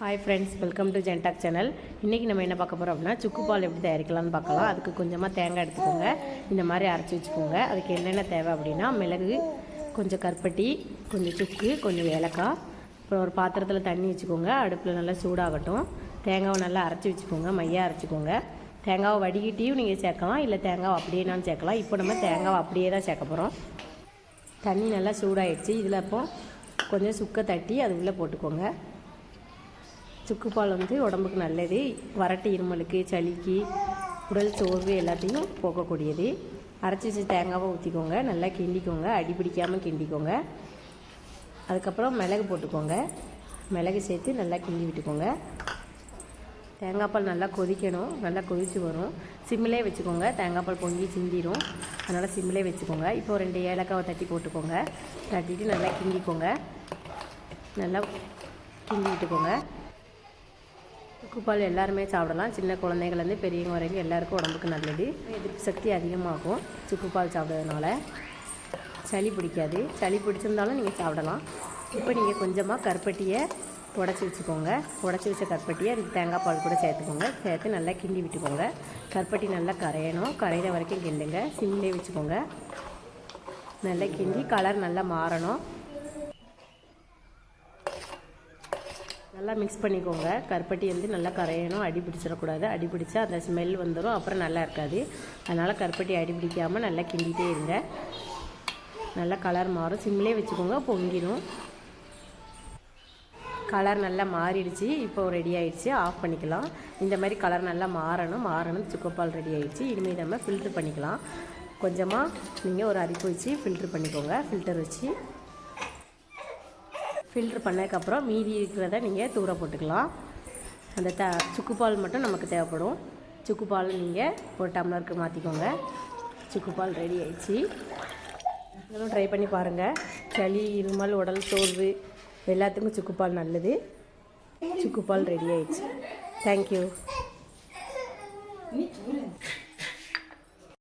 Hi friends welcome to ஜென்டாக் channel இன்றைக்கி நம்ம என்ன பார்க்க போகிறோம் அப்படின்னா சுக்கு பால் எப்படி தயாரிக்கலாம்னு பார்க்கலாம். அதுக்கு கொஞ்சமாக தேங்காய் எடுத்துக்கோங்க. இந்த மாதிரி அரைச்சி வச்சுக்கோங்க. அதுக்கு என்னென்ன தேவை அப்படின்னா மிளகு கொஞ்சம் கருப்பட்டி கொஞ்சம் சுக்கு கொஞ்சம் ஏலக்காய். அப்புறம் ஒரு பாத்திரத்தில் தண்ணி வச்சுக்கோங்க. அடுப்பில் நல்லா சூடாகட்டும். தேங்காவை நல்லா அரைச்சி வச்சுக்கோங்க. மையாக அரைச்சிக்கோங்க. தேங்காவை வடிகட்டியும் நீங்கள் சேர்க்கலாம். இல்லை தேங்காவை அப்படியே நான் சேர்க்கலாம். இப்போ நம்ம தேங்காவை அப்படியே தான் சேர்க்க போகிறோம் தண்ணி நல்லா சூடாயிடுச்சு. இதில் அப்போ கொஞ்சம் சுக்கை தட்டி அது உள்ளே போட்டுக்கோங்க. சுக்குப்பால் வந்து உடம்புக்கு நல்லது வறட்டு இருமலுக்கு சளிக்கு உடல் சோர்வு எல்லாத்தையும் போக்கக்கூடியது. அரைச்சி வச்சு தேங்காவை ஊற்றிக்கோங்க நல்லா கிண்டிக்கோங்க அடி பிடிக்காமல் கிண்டிக்கோங்க. அதுக்கப்புறம் மிளகு போட்டுக்கோங்க. மிளகு சேர்த்து நல்லா கிண்டி விட்டுக்கோங்க. தேங்காய் பால் நல்லா கொதிக்கணும் நல்லா கொதித்து வரும். சிம்மிலே வச்சுக்கோங்க தேங்காய் பால் பொங்கி சிந்திரும். அதனால் சிம்மிலே வச்சுக்கோங்க. இப்போ ரெண்டு ஏலக்காவை தட்டி போட்டுக்கோங்க. தட்டிட்டு நல்லா கிண்டிக்கோங்க. நல்லா கிண்டி விட்டுக்கோங்க. சுக்குப்பால் எல்லாருமே சாப்பிடலாம். சின்ன குழந்தைங்கள்லேருந்து பெரியவங்க வரைக்கும் எல்லாருக்கும் உடம்புக்கு நல்லது. எதிர்ப்பு சக்தி அதிகமாகும் சுக்குப்பால் சாப்பிட்றதுனால. சளி பிடிக்காது. சளி பிடிச்சிருந்தாலும் நீங்கள் சாப்பிடலாம். இப்போ நீங்கள் கொஞ்சமாக கருப்பட்டியை உடச்சி வச்சுக்கோங்க. உடச்சி வச்ச கருப்பட்டியை அதுக்கு தேங்காய் பால் கூட சேர்த்துக்கோங்க. சேர்த்து நல்லா கிண்டி விட்டுக்கோங்க. கருப்பட்டி நல்லா கரையணும். கரையிற வரைக்கும் கிண்டுங்க. சிம்லேயே வச்சுக்கோங்க. நல்லா கிண்டி கலர் நல்லா மாறணும். நல்லா மிக்ஸ் பண்ணிக்கோங்க. கருப்பட்டி வந்து நல்லா கரையணும். அடி பிடிச்சிடக்கூடாது. அடி பிடிச்சா அந்த ஸ்மெல் வந்துடும் அப்புறம் நல்லா இருக்காது. அதனால் கருப்பட்டி அடி பிடிக்காமல் நல்லா கிண்டிகிட்டே இருங்க. நல்லா கலர் மாறும். சிம்லேயே வச்சுக்கோங்க. பொங்கிடும் கலர் நல்லா மாறிடுச்சு. இப்போ ரெடி ஆகிடுச்சு ஆஃப் பண்ணிக்கலாம். இந்த மாதிரி கலர் நல்லா மாறணும். மாறணும். சுக்கப்பால் ரெடி ஆகிடுச்சு இனிமேல் நம்ம ஃபில்ட்ரு பண்ணிக்கலாம். கொஞ்சமாக நீங்கள் ஒரு அரிப்பு வச்சு ஃபில்ட்ரு பண்ணிக்கோங்க. ஃபில்டர் வச்சு ஃபில்ட்ரு பண்ணதுக்கப்புறம் மீதி இருக்கிறத நீங்கள் தூர போட்டுக்கலாம். அந்த த சுக்குப்பால் மட்டும் நமக்கு தேவைப்படும். சுக்குப்பால் நீங்கள் ஒரு டம்ளருக்கு மாற்றிக்கோங்க சுக்குப்பால் ரெடி ஆயிடுச்சு. நீங்களும் ட்ரை பண்ணி பாருங்கள் சளி இருமல் உடல் சோர்வு எல்லாத்துக்கும் சுக்குப்பால் நல்லது. சுக்குப்பால் ரெடி ஆயிடுச்சு. தேங்க்யூ